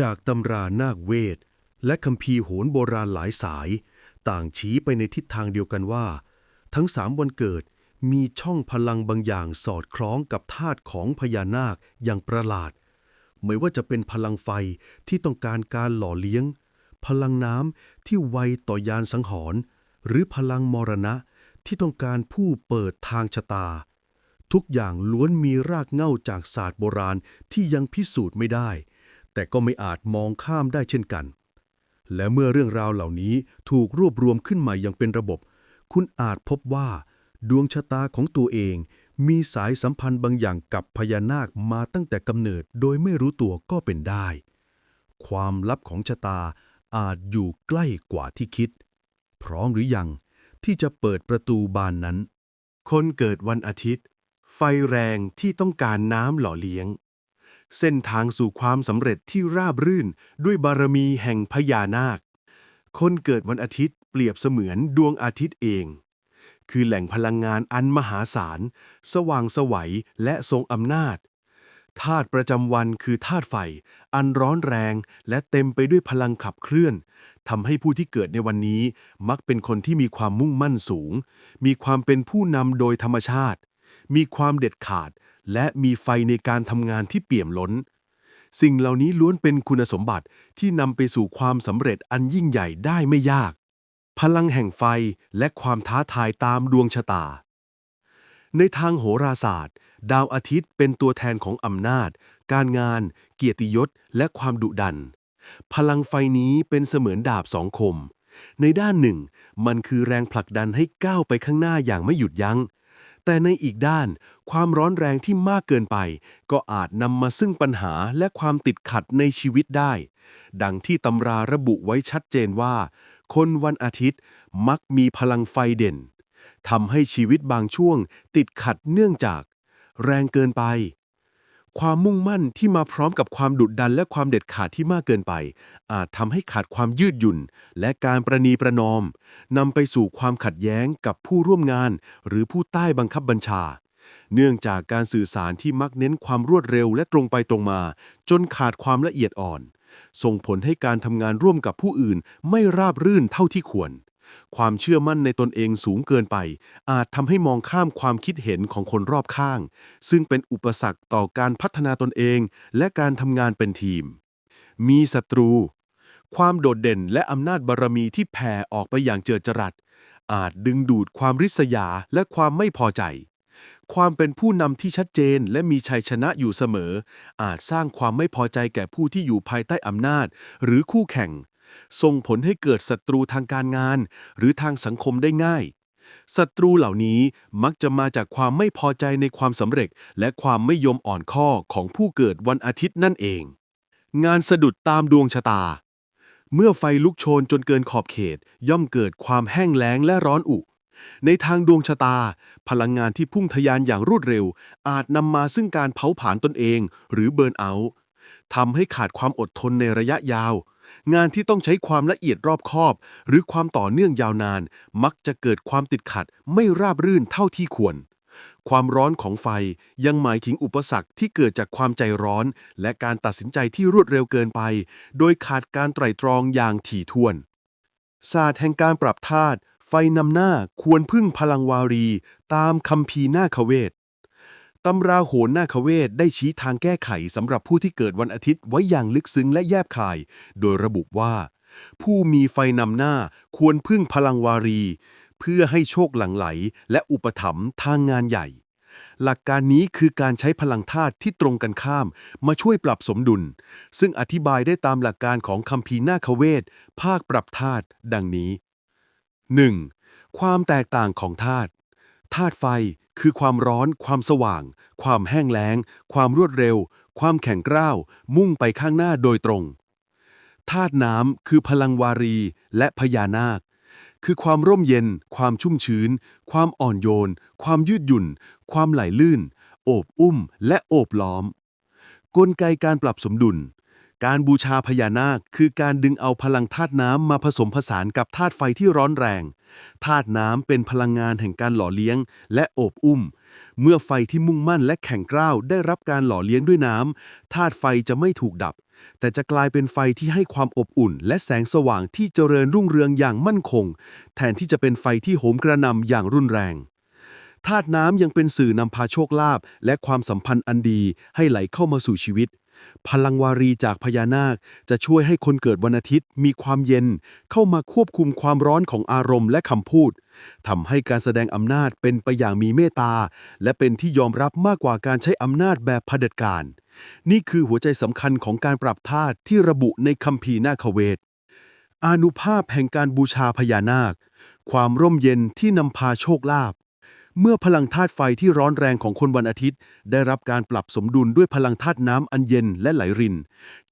จากตำรานาคเวท และคัมภีโหรโบราณหลายสาย ต่างชี้ไปในทิศทางเดียวกันว่า ทั้งสามวันเกิดมีช่องพลังบางอย่างสอดคล้องกับธาตุของพญานาคอย่างประหลาด ไม่ว่าจะเป็นพลังไฟที่ต้องการการหล่อเลี้ยง พลังน้ำที่ไวต่อยานสังหรณ์หรือพลังมรณะที่ต้องการผู้เปิดทางชะตา ทุกอย่างล้วนมีรากเหง้าจากศาสตร์โบราณที่ยังพิสูจน์ไม่ได้ แต่ก็ไม่อาจมองข้ามได้เช่นกัน และเมื่อเรื่องราวเหล่านี้ถูกรวบรวมขึ้นมาอย่างเป็นระบบ คุณอาจพบว่า ดวงชะตาของตัวเอง มีสายสัมพันธ์บางอย่างกับพญานาคมาตั้งแต่กำเนิดโดยไม่รู้ตัวก็เป็นได้ ความลับของชะตาอาจอยู่ใกล้กว่าที่คิด พร้อมหรือยังที่จะเปิดประตูบานนั้น คนเกิดวันอาทิตย์ ไฟแรงที่ต้องการน้ำหล่อเลี้ยง เส้นทางสู่ความสำเร็จที่ราบรื่นด้วยบารมีแห่งพญานาค คนเกิดวันอาทิตย์เปรียบเสมือนดวงอาทิตย์เอง คือแหล่งพลังงานอันมหาศาล สว่างไสวัยและทรงอำนาจธาตุประจำวันคือธาตุไฟ อันร้อนแรงและเต็มไปด้วยพลังขับเคลื่อนทำให้ผู้ที่เกิดในวันนี้ มักเป็นคนที่มีความมุ่งมั่นสูง มีความเป็นผู้นำโดยธรรมชาติ มีความเด็ดขาด และมีไฟในการทำงานที่เปี่ยมล้น สิ่งเหล่านี้ล้วนเป็นคุณสมบัติที่นำไปสู่ความสำเร็จอันยิ่งใหญ่ได้ไม่ยาก พลังแห่งไฟและความท้าทายตามดวงชะตา ในทางโหราศาสตร์ ดาวอาทิตย์เป็นตัวแทนของอำนาจ การงาน เกียรติยศ และความดุดัน พลังไฟนี้เป็นเสมือนดาบสองคม ในด้านหนึ่ง มันคือแรงผลักดันให้ก้าวไปข้างหน้าอย่างไม่หยุดยัง้งแต่ในอีกด้าน ความร้อนแรงที่มากเกินไป ก็อาจนำมาซึ่งปัญหาและความติดขัดในชีวิตได้ ดังที่ตำราระบุไว้ชัดเจนว่า คนวันอาทิตย์มักมีพลังไฟเด่นทำให้ชีวิตบางช่วง ติดขัดเนื่องจาก แรงเกินไป ความมุ่งมั่นที่มาพร้อมกับความดุดดันและความเด็ดขาดที่มากเกินไป อาจทำให้ขาดความยืดหยุ่น และการประนีประนอมนำไปสู่ความขัดแย้งกับผู้ร่วมงาน หรือผู้ใต้บังคับบัญชา เนื่องจากการสื่อสารที่มักเน้นความรวดเร็วและตรงไปตรงมา จนขาดความละเอียดอ่อน ส่งผลให้การทำงานร่วมกับผู้อื่นไม่ราบรื่นเท่าที่ควร ความเชื่อมั่นในตนเองสูงเกินไป อาจทำให้มองข้ามความคิดเห็นของคนรอบข้าง ซึ่งเป็นอุปสรรคต่อการพัฒนาตนเอง และการทำงานเป็นทีม มีศัตรู ความโดดเด่นและอำนาจบารมีที่แผ่ออกไปอย่างเจิดจรัสอาจดึงดูดความริษยาและความไม่พอใจ ความเป็นผู้นำที่ชัดเจนและมีชัยชนะอยู่เสมอ อาจสร้างความไม่พอใจแก่ผู้ที่อยู่ภายใต้อำนาจ หรือคู่แข่ง ส่งผลให้เกิดศัตรูทางการงาน หรือทางสังคมได้ง่ายศัตรูเหล่านี้มักจะมาจากความไม่พอใจในความสำเร็จ และความไม่ยอมอ่อนข้อของผู้เกิดวันอาทิตย์นั่นเอง งานสะดุดตามดวงชะตา เมื่อไฟลุกโชนจนเกินขอบเขต ย่อมเกิดความแห้งแล้งและร้อนอุ ในทางดวงชะตา พลังงานที่พุ่งทะยานอย่างรวดเร็ว อาจนำมาซึ่งการเผาผลาญตนเอง หรือเบิร์นเอาท์ทำให้ขาดความอดทนในระยะยาว งานที่ต้องใช้ความละเอียดรอบคอบ หรือความต่อเนื่องยาวนาน มักจะเกิดความติดขัด ไม่ราบรื่นเท่าที่ควร ความร้อนของไฟยังหมายถึงอุปสรรคที่เกิดจากความใจร้อน และการตัดสินใจที่รวดเร็วเกินไป โดยขาดการไตร่ตรองอย่างถี่ถ้วนศาสตร์แห่งการปรับธาตุ นำหน้าควรพึ่งพลังวารี ตามคัมภีร์นาคเวทตำราโหรนาคเวทได้ชี้ทางแก้ไขสำหรับผู้ที่เกิดวันอาทิตย์ไว้อย่างลึกซึ้งและแยบคาย โดยระบุว่า ผู้มีไฟนำหน้าควรพึ่งพลังวารี เพื่อให้โชคหลั่งไหล และอุปถัมภ์ทางงานใหญ่ หลักการนี้คือการใช้พลังธาตุที่ตรงกันข้าม มาช่วยปรับสมดุล ซึ่งอธิบายได้ตามหลักการของคัมภีนาคเวทภาคปรับธาตุดังนี้ 1. ความแตกต่างของธาตุธาตุไฟคือความร้อน ความสว่าง ความแห้งแล้ง ความรวดเร็ว ความแข็งกร้าว มุ่งไปข้างหน้าโดยตรงธาตุน้ำคือพลังวารีและพญานาค คือความร่มเย็น ความชุ่มชื้น ความอ่อนโยน ความยืดหยุ่น ความไหลลื่น โอบอุ้มและโอบล้อม กลไกการปรับสมดุล การบูชาพญานาคคือการดึงเอาพลังธาตุน้ำมาผสมผสานกับธาตุไฟที่ร้อนแรง ธาตุน้ำเป็นพลังงานแห่งการหล่อเลี้ยง และโอบอุ้ม เมื่อไฟที่มุ่งมั่นและแข็งกร้าวได้รับการหล่อเลี้ยงด้วยน้ำธาตุไฟจะไม่ถูกดับ แต่จะกลายเป็นไฟที่ให้ความอบอุ่น และแสงสว่างที่เจริญรุ่งเรืองอย่างมั่นคง แทนที่จะเป็นไฟที่โหมกระหนำอย่างรุนแรงธาตุน้ำยังเป็นสื่อนำพาโชคลาภและความสัมพันธ์อันดีให้ไหลเข้ามาสู่ชีวิต พลังวารีจากพญานาคจะช่วยให้คนเกิดวันอาทิตย์มีความเย็น เข้ามาควบคุมความร้อนของอารมณ์และคำพูดทำให้การแสดงอำนาจเป็นไปอย่างมีเมตตา และเป็นที่ยอมรับมากกว่าการใช้อำนาจแบบเผด็จการ นี่คือหัวใจสำคัญของการปรับธาตุที่ระบุในคัมภีร์นาคเวทอานุภาพแห่งการบูชาพญานาค ความร่มเย็นที่นำพาโชคลาภ เมื่อพลังธาตุไฟที่ร้อนแรงของคนวันอาทิตย์ ได้รับการปรับสมดุลด้วยพลังธาตุน้ำอันเย็นและไหลริน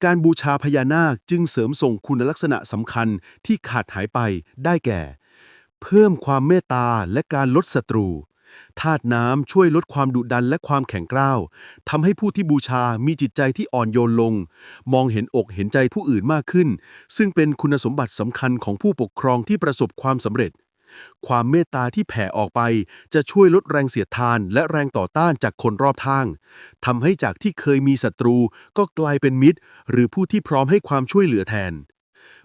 การบูชาพญานาคจึงเสริมส่งคุณลักษณะสำคัญที่ขาดหายไปได้แก่ เพิ่มความเมตตาและการลดศัตรูธาตุน้ำช่วยลดความดุดันและความแข็งกร้าวทำให้ผู้ที่บูชามีจิตใจที่อ่อนโยนลง มองเห็นอกเห็นใจผู้อื่นมากขึ้น ซึ่งเป็นคุณสมบัติสำคัญของผู้ปกครองที่ประสบความสำเร็จ ความเมตตาที่แผ่ออกไป จะช่วยลดแรงเสียดทานและแรงต่อต้านจากคนรอบข้างทำให้จากที่เคยมีศัตรู ก็กลายเป็นมิตร หรือผู้ที่พร้อมให้ความช่วยเหลือแทน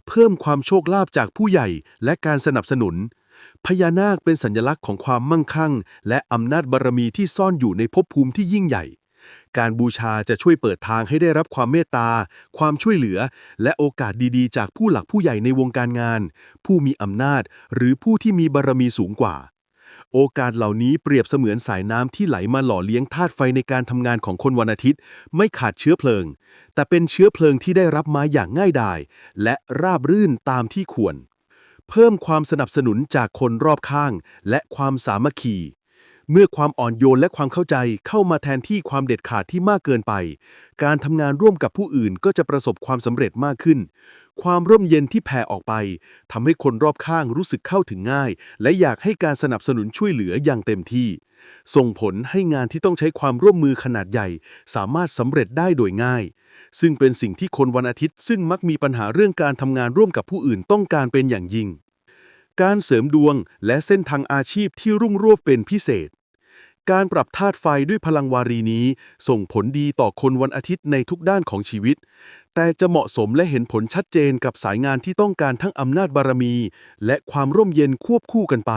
เพิ่มความโชคลาภจากผู้ใหญ่และการสนับสนุน พญานาคเป็นสัญลักษณ์ของความมั่งคั่ง และอำนาจบารมีที่ซ่อนอยู่ในภพภูมิที่ยิ่งใหญ่ การบูชาจะช่วยเปิดทางให้ได้รับความเมตตา ความช่วยเหลือ และโอกาสดีๆ จากผู้หลักผู้ใหญ่ในวงการงาน ผู้มีอำนาจ หรือผู้ที่มีบารมีสูงกว่า โอกาสเหล่านี้เปรียบเสมือนสายน้ำที่ไหลมาหล่อเลี้ยงธาตุไฟในการทำงานของคนวันอาทิตย์ ไม่ขาดเชื้อเพลิง แต่เป็นเชื้อเพลิงที่ได้รับมาอย่างง่ายดาย และราบรื่นตามที่ควร เพิ่มความสนับสนุนจากคนรอบข้าง และความสามัคคี เมื่อความอ่อนโยนและความเข้าใจเข้ามาแทนที่ความเด็ดขาดที่มากเกินไป การทำงานร่วมกับผู้อื่นก็จะประสบความสำเร็จมากขึ้น ความร่มเย็นที่แผ่ออกไปทำให้คนรอบข้างรู้สึกเข้าถึงง่าย และอยากให้การสนับสนุนช่วยเหลืออย่างเต็มที่ ส่งผลให้งานที่ต้องใช้ความร่วมมือขนาดใหญ่ สามารถสำเร็จได้โดยง่าย ซึ่งเป็นสิ่งที่คนวันอาทิตย์ซึ่งมักมีปัญหาเรื่องการทำงานร่วมกับผู้อื่นต้องการเป็นอย่างยิ่ง การเสริมดวงและเส้นทางอาชีพที่รุ่งโรจน์เป็นพิเศษ การปรับธาตุไฟด้วยพลังวารีนี้ ส่งผลดีต่อคนวันอาทิตย์ในทุกด้านของชีวิต แต่จะเหมาะสมและเห็นผลชัดเจนกับสายงานที่ต้องการทั้งอำนาจบารมี และความร่มเย็นควบคู่กันไป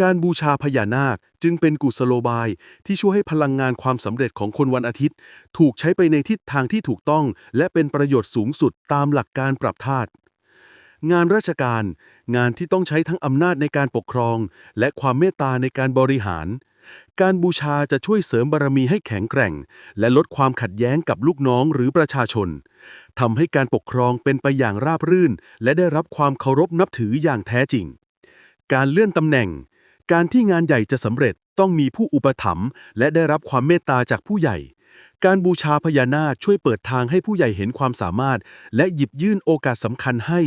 การบูชาพญานาคจึงเป็นกุศโลบายที่ช่วยให้พลังงานความสำเร็จของคนวันอาทิตย์ ถูกใช้ไปในทิศทางที่ถูกต้อง และเป็นประโยชน์สูงสุดตามหลักการปรับธาตุ งานราชการ งานที่ต้องใช้ทั้งอำนาจในการปกครอง และความเมตตาในการบริหาร การบูชาจะช่วยเสริมบารมีให้แข็งแกร่ง และลดความขัดแย้งกับลูกน้องหรือประชาชนทำให้การปกครองเป็นไปอย่างราบรื่น และได้รับความเคารพนับถืออย่างแท้จริง การเลื่อนตำแหน่ง การที่งานใหญ่จะสำเร็จต้องมีผู้อุปถัมภ์และได้รับความเมตตาจากผู้ใหญ่การบูชาพญานาคช่วยเปิดทางให้ผู้ใหญ่เห็นความสามารถ และหยิบยื่นโอกาสสำคัญให้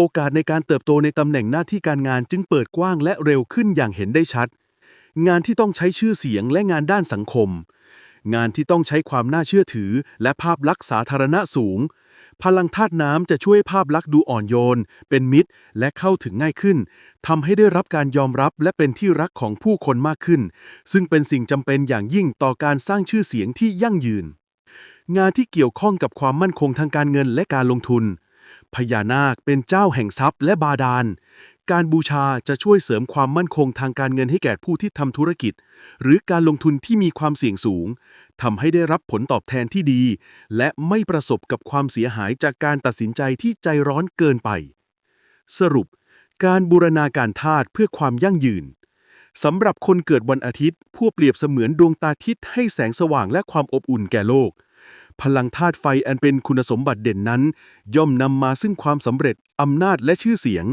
โอกาสในการเติบโตในตำแหน่งหน้าที่การงานจึงเปิดกว้างและเร็วขึ้นอย่างเห็นได้ชัด งานที่ต้องใช้ชื่อเสียงและงานด้านสังคม งานที่ต้องใช้ความน่าเชื่อถือ และภาพลักษณ์สาธารณะสูง พลังธาตุน้ำจะช่วยภาพลักษณ์ดูอ่อนโยน เป็นมิตร และเข้าถึงง่ายขึ้นทำให้ได้รับการยอมรับและเป็นที่รักของผู้คนมากขึ้น ซึ่งเป็นสิ่งจำเป็นอย่างยิ่งต่อการสร้างชื่อเสียงที่ยั่งยืน งานที่เกี่ยวข้องกับความมั่นคงทางการเงินและการลงทุน พญานาคเป็นเจ้าแห่งทรัพย์และบาดาล การบูชาจะช่วยเสริมความมั่นคงทางการเงินให้แก่ผู้ที่ทำธุรกิจ หรือการลงทุนที่มีความเสี่ยงสูงทำให้ได้รับผลตอบแทนที่ดี และไม่ประสบกับความเสียหายจากการตัดสินใจที่ใจร้อนเกินไป สรุป การบูรณาการธาตุเพื่อความยั่งยืนสำหรับคนเกิดวันอาทิตย์ ผู้เปรียบเสมือนดวงตาทิศให้แสงสว่างและความอบอุ่นแก่โลก พลังธาตุไฟอันเป็นคุณสมบัติเด่นนั้น ย่อมนำมาซึ่งความสำเร็จอำนาจและชื่อเสียง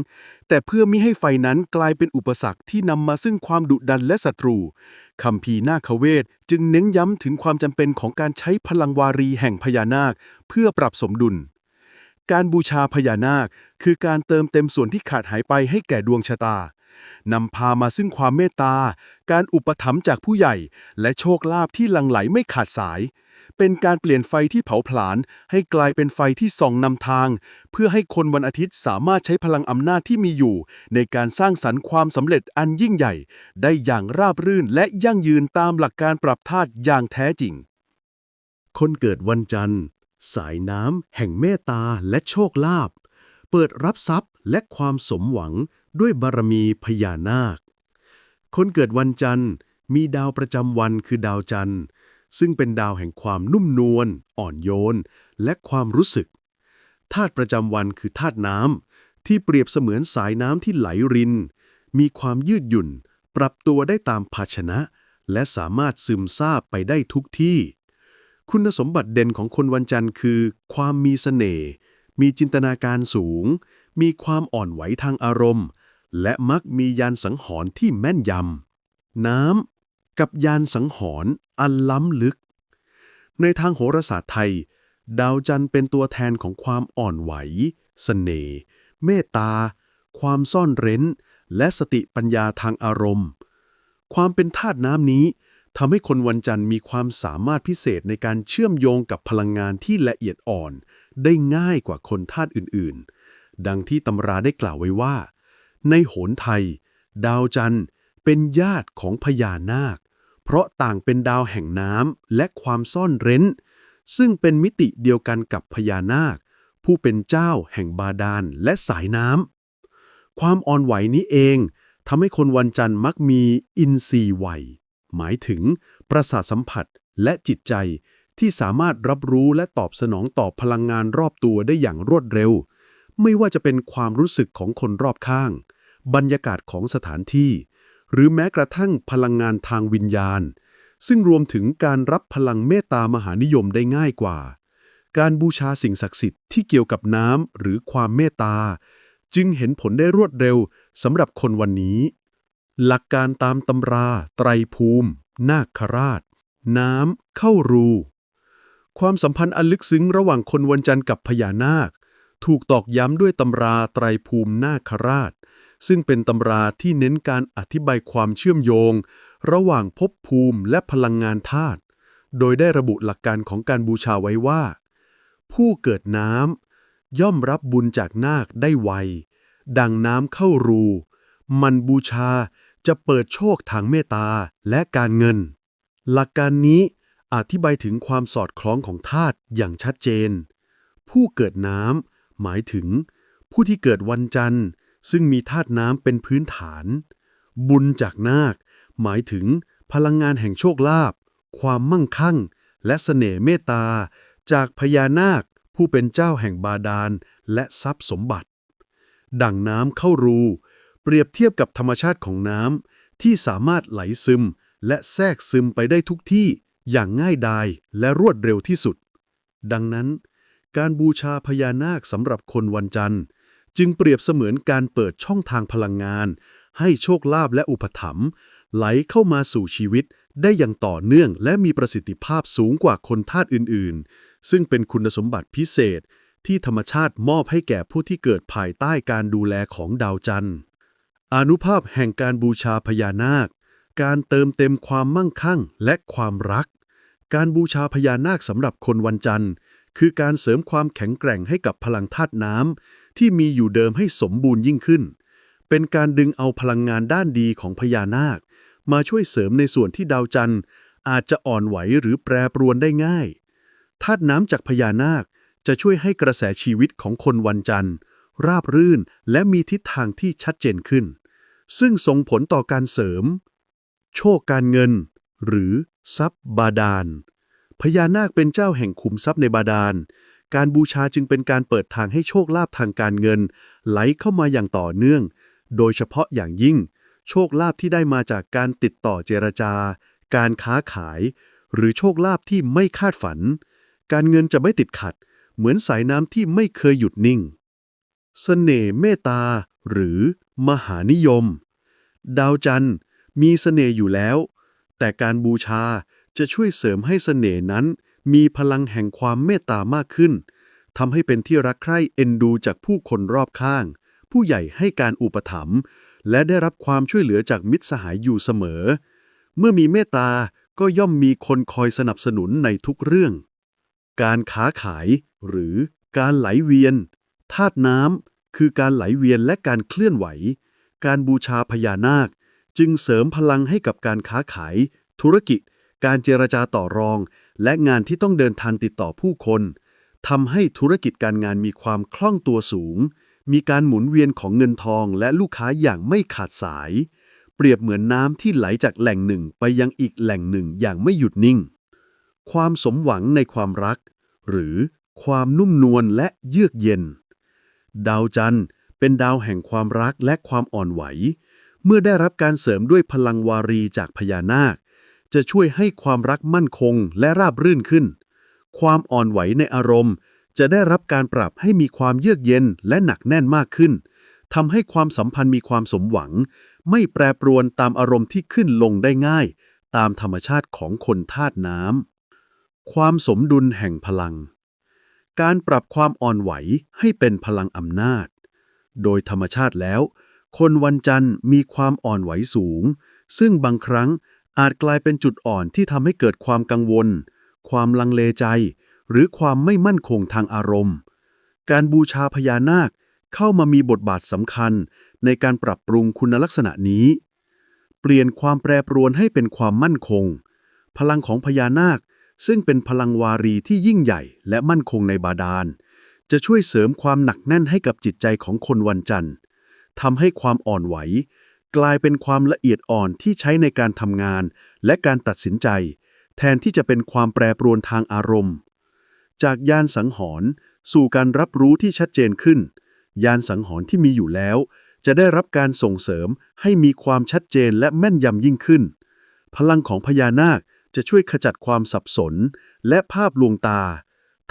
แต่เพื่อมิให้ไฟนั้นกลายเป็นอุปสรรคที่นำมาซึ่งความดุดันและศัตรูคัมภีนาคเวทจึงเน้นย้ำถึงความจำเป็นของการใช้พลังวารีแห่งพญานาค เพื่อปรับสมดุล การบูชาพญานาค คือการเติมเต็มส่วนที่ขาดหายไปให้แก่ดวงชะตานำพามาซึ่งความเมตตา การอุปถัมภ์จากผู้ใหญ่ และโชคลาภที่หลั่งไหลไม่ขาดสาย เป็นการเปลี่ยนไฟที่เผาผลาญให้กลายเป็นไฟที่ส่องนำทาง เพื่อให้คนวันอาทิตย์สามารถใช้พลังอำนาจที่มีอยู่ ในการสร้างสรรค์ความสำเร็จอันยิ่งใหญ่ ได้อย่างราบรื่นและยั่งยืนตามหลักการปรับธาตุอย่างแท้จริง คนเกิดวันจันทร์ สายน้ำแห่งเมตตาและโชคลาภเปิดรับทรัพย์และความสมหวังด้วยบารมีพญานาค คนเกิดวันจันทร์มีดาวประจำวันคือดาวจันทร์ ซึ่งเป็นดาวแห่งความนุ่มนวล อ่อนโยน และความรู้สึกธาตุประจำวันคือธาตุน้ำที่เปรียบเสมือนสายน้ำที่ไหลริน มีความยืดหยุ่น ปรับตัวได้ตามภาชนะ และสามารถซึมซาบไปได้ทุกที่ คุณสมบัติเด่นของคนวันจันทร์คือ ความมีเสน่ห์ มีจินตนาการสูง มีความอ่อนไหวทางอารมณ์ และมักมียานสังหรณ์ที่แม่นยำน้ำ กับยานสังหรณ์อันล้ำลึก ในทางโหราศาสตร์ไทย ดาวจันทร์เป็นตัวแทนของความอ่อนไหวเสน่ห์เมตตา ความซ่อนเร้น และสติปัญญาทางอารมณ์ ความเป็นธาตุน้ำนี้ทำให้คนวันจันทร์มีความสามารถพิเศษในการเชื่อมโยงกับพลังงานที่ละเอียดอ่อน ได้ง่ายกว่าคนธาตุอื่นๆ ดังที่ตำราได้กล่าวไว้ว่า ในโหนไทย ดาวจันทร์เป็นญาติของพญานาค เพราะต่างเป็นดาวแห่งน้ำและความซ่อนเร้น ซึ่งเป็นมิติเดียวกันกับพญานาค ผู้เป็นเจ้าแห่งบาดาลและสายน้ำความอ่อนไหวนี้เองทำให้คนวันจันทร์มักมีอินทรีย์ไหว หมายถึงประสาทสัมผัสและจิตใจที่สามารถรับรู้และตอบสนองต่อพลังงานรอบตัวได้อย่างรวดเร็ว ไม่ว่าจะเป็นความรู้สึกของคนรอบข้าง บรรยากาศของสถานที่ หรือแม้กระทั่งพลังงานทางวิญญาณ ซึ่งรวมถึงการรับพลังเมตตามหานิยมได้ง่ายกว่า การบูชาสิ่งศักดิ์สิทธิ์ที่เกี่ยวกับน้ำหรือความเมตตา จึงเห็นผลได้รวดเร็วสำหรับคนวันนี้ หลักการตามตำรา ไตรภูมิ นาคราช น้ำเข้ารู ความสัมพันธ์อันลึกซึ้งระหว่างคนวันจันทร์กับพญานาค ถูกตอกย้ำด้วยตำราไตรภูมินาคราช ซึ่งเป็นตำราที่เน้นการอธิบายความเชื่อมโยง ระหว่างภพภูมิและพลังงานธาตุ โดยได้ระบุหลักการของการบูชาไว้ว่า ผู้เกิดน้ำย่อมรับบุญจากนาคได้ไว ดังน้ำเข้ารู มันบูชาจะเปิดโชคทางเมตตาและการเงิน หลักการนี้อธิบายถึงความสอดคล้องของธาตุอย่างชัดเจน ผู้เกิดน้ำหมายถึง ผู้ที่เกิดวันจันทร์ ซึ่งมีธาตุน้ำเป็นพื้นฐาน บุญจากนาค หมายถึงพลังงานแห่งโชคลาภความมั่งคั่ง และเสน่ห์เมตตา จากพญานาค ผู้เป็นเจ้าแห่งบาดาล และทรัพย์สมบัติ ดังน้ำเข้ารู เปรียบเทียบกับธรรมชาติของน้ำที่สามารถไหลซึม และแทรกซึมไปได้ทุกที่อย่างง่ายดายและรวดเร็วที่สุด ดังนั้น การบูชาพญานาคสำหรับคนวันจันทร์ จึงเปรียบเสมือนการเปิดช่องทางพลังงาน ให้โชคลาภและอุปถัมภ์ไหลเข้ามาสู่ชีวิตได้อย่างต่อเนื่องและมีประสิทธิภาพสูงกว่าคนธาตุอื่น ๆ ซึ่งเป็นคุณสมบัติพิเศษ ที่ธรรมชาติมอบให้แก่ผู้ที่เกิดภายใต้การดูแลของดาวจันทร์อนุภาพแห่งการบูชาพญานาค การเติมเต็มความมั่งคั่งและความรัก การบูชาพญานาคสำหรับคนวันจันทร์ คือการเสริมความแข็งแกร่งให้กับพลังธาตุน้ำ ที่มีอยู่เดิมให้สมบูรณ์ยิ่งขึ้น เป็นการดึงเอาพลังงานด้านดีของพญานาค มาช่วยเสริมในส่วนที่ดาวจันทร์ อาจจะอ่อนไหวหรือแปรปรวนได้ง่ายธาตุน้ำจากพญานาคจะช่วยให้กระแสชีวิตของคนวันจันทร์ ราบรื่นและมีทิศทางที่ชัดเจนขึ้น ซึ่งส่งผลต่อการเสริม โชคการเงิน หรือทรัพย์บาดาลพญานาคเป็นเจ้าแห่งขุมทรัพย์ในบาดาล การบูชาจึงเป็นการเปิดทางให้โชคลาภทางการเงิน ไหลเข้ามาอย่างต่อเนื่อง โดยเฉพาะอย่างยิ่ง โชคลาภที่ได้มาจากการติดต่อเจรจา การค้าขาย หรือโชคลาภที่ไม่คาดฝัน การเงินจะไม่ติดขัด เหมือนสายน้ำที่ไม่เคยหยุดนิ่งเสน่ห์เมตตา หรือ มหานิยม ดาวจันทร์มีเสน่ห์อยู่แล้ว แต่การบูชาจะช่วยเสริมให้เสน่ห์นั้น มีพลังแห่งความเมตตามากขึ้นทำให้เป็นที่รักใคร่เอ็นดูจากผู้คนรอบข้าง ผู้ใหญ่ให้การอุปถัมภ์และได้รับความช่วยเหลือจากมิตรสหายอยู่เสมอ เมื่อมีเมตตาก็ย่อมมีคนคอยสนับสนุนในทุกเรื่อง การค้าขายหรือการไหลเวียนธาตุน้ำคือการไหลเวียนและการเคลื่อนไหว การบูชาพญานาค จึงเสริมพลังให้กับการค้าขาย ธุรกิจ การเจรจาต่อรอง และงานที่ต้องเดินทางติดต่อผู้คนทำให้ธุรกิจการงานมีความคล่องตัวสูง มีการหมุนเวียนของเงินทองและลูกค้าอย่างไม่ขาดสาย เปรียบเหมือนน้ำที่ไหลจากแหล่งหนึ่งไปยังอีกแหล่งหนึ่งอย่างไม่หยุดนิ่ง ความสมหวังในความรัก หรือความนุ่มนวลและเยือกเย็น ดาวจันทร์เป็นดาวแห่งความรักและความอ่อนไหว เมื่อได้รับการเสริมด้วยพลังวารีจากพญานาค จะช่วยให้ความรักมั่นคงและราบรื่นขึ้น ความอ่อนไหวในอารมณ์ จะได้รับการปรับให้มีความเยือกเย็นและหนักแน่นมากขึ้นทำให้ความสัมพันธ์มีความสมหวัง ไม่แปรปรวนตามอารมณ์ที่ขึ้นลงได้ง่าย ตามธรรมชาติของคนธาตุน้ำความสมดุลแห่งพลัง การปรับความอ่อนไหวให้เป็นพลังอำนาจ โดยธรรมชาติแล้ว คนวันจันทร์มีความอ่อนไหวสูง ซึ่งบางครั้ง อาจกลายเป็นจุดอ่อนที่ทำให้เกิดความกังวล ความลังเลใจ หรือความไม่มั่นคงทางอารมณ์ การบูชาพญานาคเข้ามามีบทบาทสำคัญในการปรับปรุงคุณลักษณะนี้ เปลี่ยนความแปรปรวนให้เป็นความมั่นคง พลังของพญานาคซึ่งเป็นพลังวารีที่ยิ่งใหญ่และมั่นคงในบาดาล จะช่วยเสริมความหนักแน่นให้กับจิตใจของคนวันจันทร์ทำให้ความอ่อนไหว กลายเป็นความละเอียดอ่อนที่ใช้ในการทำงาน และการตัดสินใจ แทนที่จะเป็นความแปรปรวนทางอารมณ์ จากยานสังหรณ์สู่การรับรู้ที่ชัดเจนขึ้น ยานสังหรณ์ที่มีอยู่แล้ว จะได้รับการส่งเสริมให้มีความชัดเจนและแม่นยำยิ่งขึ้น พลังของพญานาคจะช่วยขจัดความสับสน และภาพลวงตา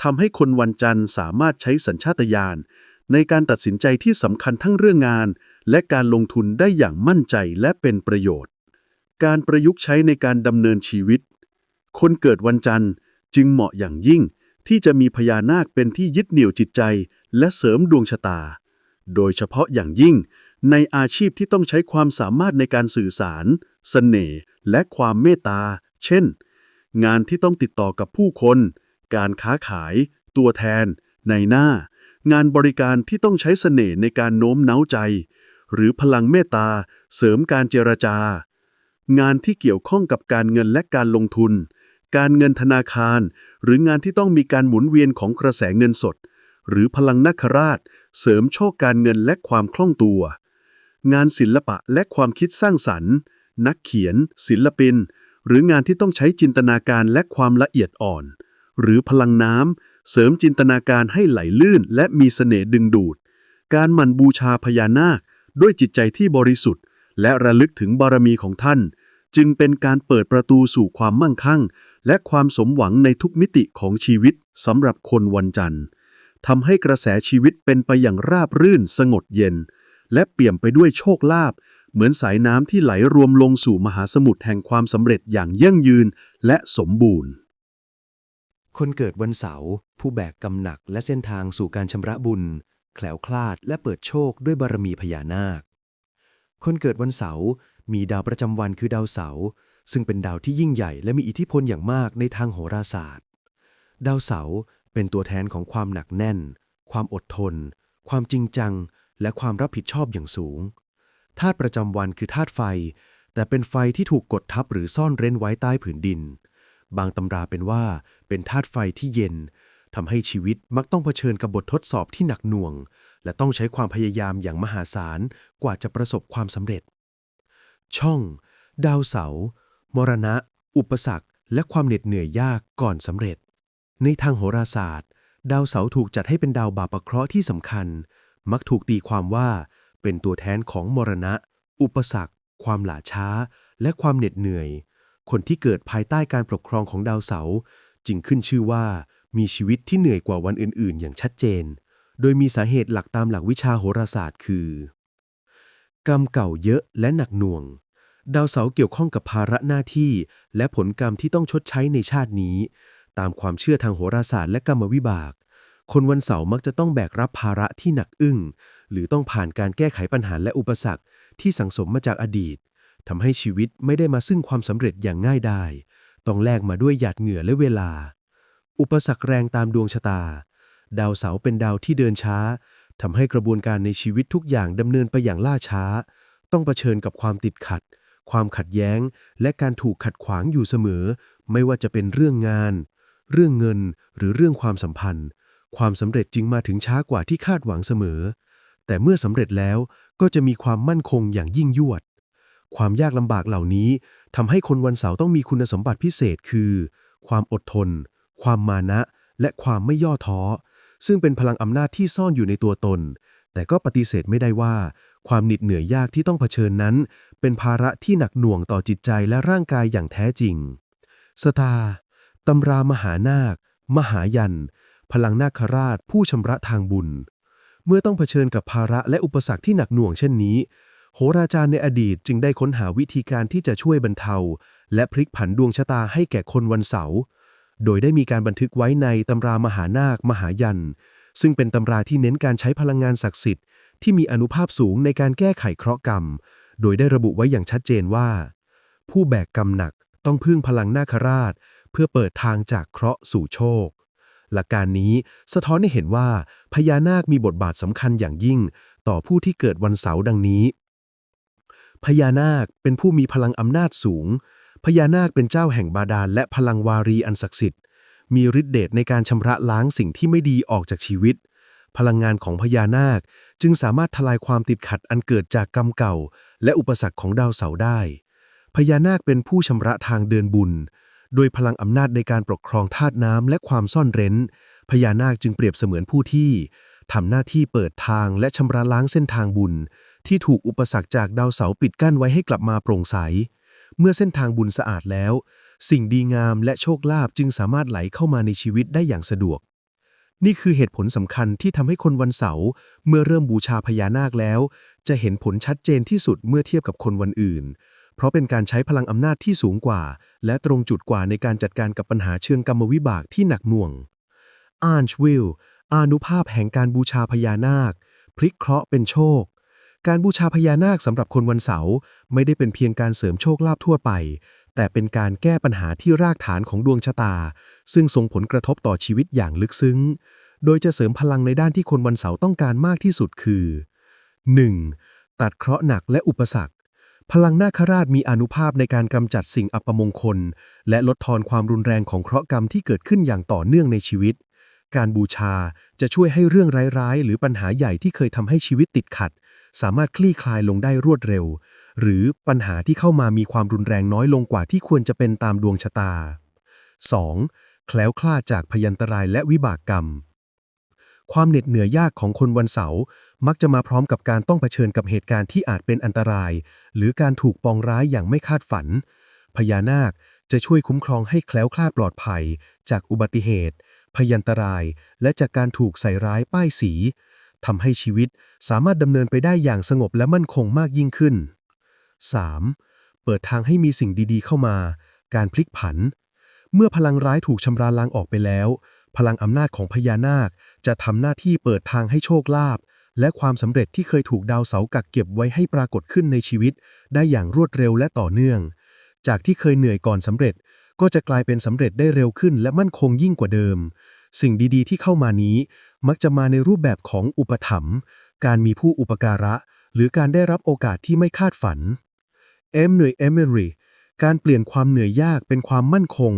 ทำให้คนวันจันทร์สามารถใช้สัญชาตญาณในการตัดสินใจที่สำคัญทั้งเรื่องงาน และการลงทุนได้อย่างมั่นใจและเป็นประโยชน์ การประยุกต์ใช้ในการดำเนินชีวิต คนเกิดวันจันทร์จึงเหมาะอย่างยิ่งที่จะมีพญานาคเป็นที่ยึดเหนี่ยวจิตใจ และเสริมดวงชะตา โดยเฉพาะอย่างยิ่ง ในอาชีพที่ต้องใช้ความสามารถในการสื่อสารเสน่ห์และความเมตตา เช่น งานที่ต้องติดต่อกับผู้คน การค้าขาย ตัวแทน ในหน้า งานบริการที่ต้องใช้เสน่ห์ในการโน้มน้าวใจ หรือพลังเมตตา เสริมการเจรจา งานที่เกี่ยวข้องกับการเงินและการลงทุน การเงินธนาคาร หรืองานที่ต้องมีการหมุนเวียนของกระแสเงินสด หรือพลังนักราช เสริมโชคการเงินและความคล่องตัว งานศิลปะและความคิดสร้างสรรค์ นักเขียน ศิลปิน หรืองานที่ต้องใช้จินตนาการและความละเอียดอ่อน หรือพลังน้ำเสริมจินตนาการให้ไหลลื่นและมีเสน่ห์ดึงดูดการหมั่นบูชาพญานาค ด้วยจิตใจที่บริสุทธิ์ และระลึกถึงบารมีของท่าน จึงเป็นการเปิดประตูสู่ความมั่งคั่ง และความสมหวังในทุกมิติของชีวิตสำหรับคนวันจันทร์ทำให้กระแสชีวิตเป็นไปอย่างราบรื่นสงบเย็น และเปี่ยมไปด้วยโชคลาภเหมือนสายน้ำที่ไหลรวมลงสู่มหาสมุทรแห่งความสำเร็จอย่างยั่งยืนและสมบูรณ์ คนเกิดวันเสาร์ผู้แบกกำหนักและเส้นทางสู่การชำระบุญ แคล้วคลาดและเปิดโชคด้วยบารมีพญานาค คนเกิดวันเสาร์มีดาวประจำวันคือดาวเสาร์ซึ่งเป็นดาวที่ยิ่งใหญ่และมีอิทธิพลอย่างมากในทางโหราศาสตร์ ดาวเสาร์เป็นตัวแทนของความหนักแน่น ความอดทน ความจริงจัง และความรับผิดชอบอย่างสูงธาตุประจำวันคือธาตุไฟ แต่เป็นไฟที่ถูกกดทับหรือซ่อนเร้นไว้ใต้ผืนดิน บางตำราเป็นว่าเป็นธาตุไฟที่เย็น ทำให้ชีวิตมักต้องเผชิญกับบททดสอบที่หนักหน่วง และต้องใช้ความพยายามอย่างมหาศาลกว่าจะประสบความสำเร็จ ช่อง ดาวเสาร์มรณะ อุปสรรค และความเหน็ดเหนื่อยยากก่อนสำเร็จ ในทางโหราศาสตร์ ดาวเสาร์ถูกจัดให้เป็นดาวบาปเคราะห์ที่สำคัญ มักถูกตีความว่า เป็นตัวแทนของมรณะ อุปสรรค ความหล่าช้า และความเหน็ดเหนื่อย คนที่เกิดภายใต้การปกครองของดาวเสาร์จึงขึ้นชื่อว่า มีชีวิตที่เหนื่อยกว่าวันอื่น ๆ อย่างชัดเจน โดยมีสาเหตุหลักตามหลักวิชาโหราศาสตร์ คือ กรรมเก่าเยอะและหนักหน่วง ดาวเสาร์เกี่ยวข้องกับภาระหน้าที่ และผลกรรมที่ต้องชดใช้ในชาตินี้ ตามความเชื่อทางโหราศาสตร์และกรรมวิบาก คนวันเสาร์มักจะต้องแบกรับภาระที่หนักอึ้ง หรือต้องผ่านการแก้ไขปัญหาและอุปสรรคที่สังสมมาจากอดีตทำให้ชีวิตไม่ได้มาซึ่งความสำเร็จอย่างง่ายดายต้องแลกมาด้วยหยาดเหงื่อและเวลา อุปสรรคแรงตามดวงชะตา ดาวเสาร์เป็นดาวที่เดินช้าทำให้กระบวนการในชีวิตทุกอย่างดำเนินไปอย่างล่าช้า ต้องเผชิญกับความติดขัด ความขัดแย้ง และการถูกขัดขวางอยู่เสมอ ไม่ว่าจะเป็นเรื่องงาน เรื่องเงิน หรือเรื่องความสัมพันธ์ ความสำเร็จจึงมาถึงช้ากว่าที่คาดหวังเสมอ แต่เมื่อสำเร็จแล้วก็จะมีความมั่นคงอย่างยิ่งยวด ความยากลำบากเหล่านี้ทำให้คนวันเสาร์ต้องมีคุณสมบัติพิเศษคือ ความอดทน ความมานะ และความไม่ย่อท้อ ซึ่งเป็นพลังอำนาจที่ซ่อนอยู่ในตัวตน แต่ก็ปฏิเสธไม่ได้ว่า ความหน็ดเหนื่อยยากที่ต้องเผชิญนั้น เป็นภาระที่หนักหน่วงต่อจิตใจและร่างกายอย่างแท้จริง สตาตำรามหานาค มหายัน พลังนาคราช ผู้ชำระทางบุญ เมื่อต้องเผชิญกับภาระและอุปสรรคที่หนักหน่วงเช่นนี้ โหราจารย์ในอดีตจึงได้ค้นหาวิธีการที่จะช่วยบรรเทา และพลิกผันดวงชะตาให้แก่คนวันเสาร์ โดยได้มีการบันทึกไว้ในตำรามหานาค มหายัน ซึ่งเป็นตำราที่เน้นการใช้พลังงานศักดิ์สิทธิ์ที่มีอนุภาพสูงในการแก้ไขเคราะห์กรรม โดยได้ระบุไว้อย่างชัดเจนว่า ผู้แบกกรรมหนักต้องพึ่งพลังนาคราช เพื่อเปิดทางจากเคราะห์สู่โชค หลักการนี้สะท้อนให้เห็นว่าพญานาคมีบทบาทสำคัญอย่างยิ่ง ต่อผู้ที่เกิดวันเสาร์ดังนี้ พญานาคเป็นผู้มีพลังอำนาจสูง พญานาคเป็นเจ้าแห่งบาดาลและพลังวารีอันศักดิ์สิทธิ์ มีฤทธิเดชในการชำระล้างสิ่งที่ไม่ดีออกจากชีวิต พลังงานของพญานาคจึงสามารถทลายความติดขัดอันเกิดจากกรรมเก่า และอุปสรรคของดาวเสาร์ได้ พญานาคเป็นผู้ชำระทางเดินบุญ โดยพลังอำนาจในการปกครองธาตุน้ำและความซ่อนเร้น พญานาคจึงเปรียบเสมือนผู้ที่ทำหน้าที่เปิดทางและชำระล้างเส้นทางบุญ ที่ถูกอุปสรรคจากดาวเสาร์ปิดกั้นไว้ให้กลับมาโปร่งใส เมื่อเส้นทางบุญสะอาดแล้ว สิ่งดีงามและโชคลาภจึงสามารถไหลเข้ามาในชีวิตได้อย่างสะดวก นี่คือเหตุผลสำคัญที่ทำให้คนวันเสาร์เมื่อเริ่มบูชาพญานาคแล้ว จะเห็นผลชัดเจนที่สุดเมื่อเทียบกับคนวันอื่น เพราะเป็นการใช้พลังอำนาจที่สูงกว่า และตรงจุดกว่าในการจัดการกับปัญหาเชิงกรรมวิบากที่หนักหน่วงอาร์ชวิลอานุภาพแห่งการบูชาพญานาค พลิกเคราะห์เป็นโชค การบูชาพญานาคสำหรับคนวันเสาร์ไม่ได้เป็นเพียงการเสริมโชคลาภทั่วไป แต่เป็นการแก้ปัญหาที่รากฐานของดวงชะตา ซึ่งส่งผลกระทบต่อชีวิตอย่างลึกซึ้ง โดยจะเสริมพลังในด้านที่คนวันเสาร์ต้องการมากที่สุดคือ 1. ตัดเคราะห์หนักและอุปสรรค พลังนาคราชมีอนุภาพในการกำจัดสิ่งอัปมงคล และลดทอนความรุนแรงของเคราะห์กรรมที่เกิดขึ้นอย่างต่อเนื่องในชีวิตการบูชาจะช่วยให้เรื่องร้ายๆ หรือปัญหาใหญ่ที่เคยทำให้ชีวิตติดขัด สามารถคลี่คลายลงได้รวดเร็ว หรือปัญหาที่เข้ามามีความรุนแรงน้อยลงกว่าที่ควรจะเป็นตามดวงชะตา 2. แคล้วคลาดจากพยันตรายและวิบากกรรม ความเหน็ดเหนื่อยยากของคนวันเสาร์มักจะมาพร้อมกับการต้องเผชิญกับเหตุการณ์ที่อาจเป็นอันตราย หรือการถูกปองร้ายอย่างไม่คาดฝัน พญานาคจะช่วยคุ้มครองให้แคล้วคลาดปลอดภัย จากอุบัติเหตุ พยันตราย และจากการถูกใส่ร้ายป้ายสี ทำให้ชีวิตสามารถดำเนินไปได้อย่างสงบและมั่นคงมากยิ่งขึ้น 3. เปิดทางให้มีสิ่งดีๆ เข้ามา การพลิกผัน เมื่อพลังร้ายถูกชำระล้างออกไปแล้ว พลังอำนาจของพญานาคจะทำหน้าที่เปิดทางให้โชคลาภและความสำเร็จที่เคยถูกดาวเสากักเก็บไว้ให้ปรากฏขึ้นในชีวิต ได้อย่างรวดเร็วและต่อเนื่อง จากที่เคยเหนื่อยก่อนสำเร็จ ก็จะกลายเป็นสำเร็จได้เร็วขึ้นและมั่นคงยิ่งกว่าเดิม สิ่งดีๆ ที่เข้ามานี้ มักจะมาในรูปแบบของอุปถัมภ์การมีผู้อุปการะ หรือการได้รับโอกาสที่ไม่คาดฝันเอมหน่วยเอมเมรีการเปลี่ยนความเหนื่อยยากเป็นความมั่นคง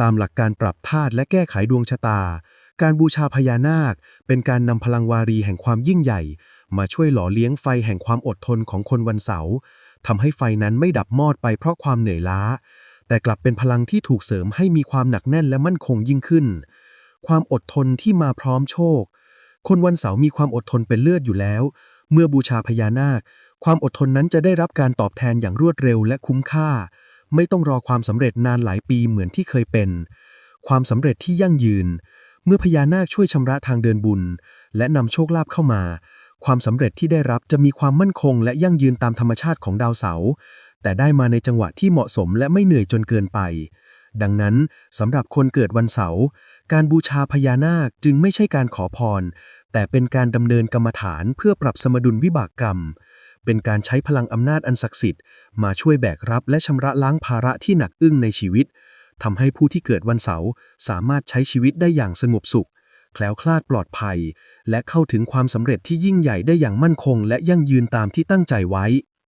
ตามหลักการปรับธาตุและแก้ไขดวงชะตา การบูชาพญานาค เป็นการนำพลังวารีแห่งความยิ่งใหญ่ มาช่วยหล่อเลี้ยงไฟแห่งความอดทนของคนวันเสาร์ทำให้ไฟนั้นไม่ดับมอดไปเพราะความเหนื่อยล้า แต่กลับเป็นพลังที่ถูกเสริมให้มีความหนักแน่นและมั่นคงยิ่งขึ้น ความอดทนที่มาพร้อมโชค คนวันเสาร์มีความอดทนเป็นเลือดอยู่แล้ว เมื่อบูชาพญานาค ความอดทนนั้นจะได้รับการตอบแทนอย่างรวดเร็วและคุ้มค่า ไม่ต้องรอความสำเร็จนานหลายปีเหมือนที่เคยเป็น ความสำเร็จที่ยั่งยืน เมื่อพญานาคช่วยชำระทางเดินบุญ และนำโชคลาภเข้ามา ความสำเร็จที่ได้รับจะมีความมั่นคง และยั่งยืนตามธรรมชาติของดาวเสาร์แต่ได้มาในจังหวะที่เหมาะสมและไม่เหนื่อยจนเกินไป ดังนั้นสำหรับคนเกิดวันเสาร์ การบูชาพญานาคจึงไม่ใช่การขอพร แต่เป็นการดำเนินกรรมฐานเพื่อปรับสมดุลวิบากกรรม เป็นการใช้พลังอำนาจอันศักดิ์สิทธิ์มาช่วยแบกรับและชำระล้างภาระที่หนักอึ้งในชีวิตทำให้ผู้ที่เกิดวันเสาร์สามารถใช้ชีวิตได้อย่างสงบสุข แคล้วคลาดปลอดภัย และเข้าถึงความสำเร็จที่ยิ่งใหญ่ได้อย่างมั่นคง และยั่งยืนตามที่ตั้งใจไว้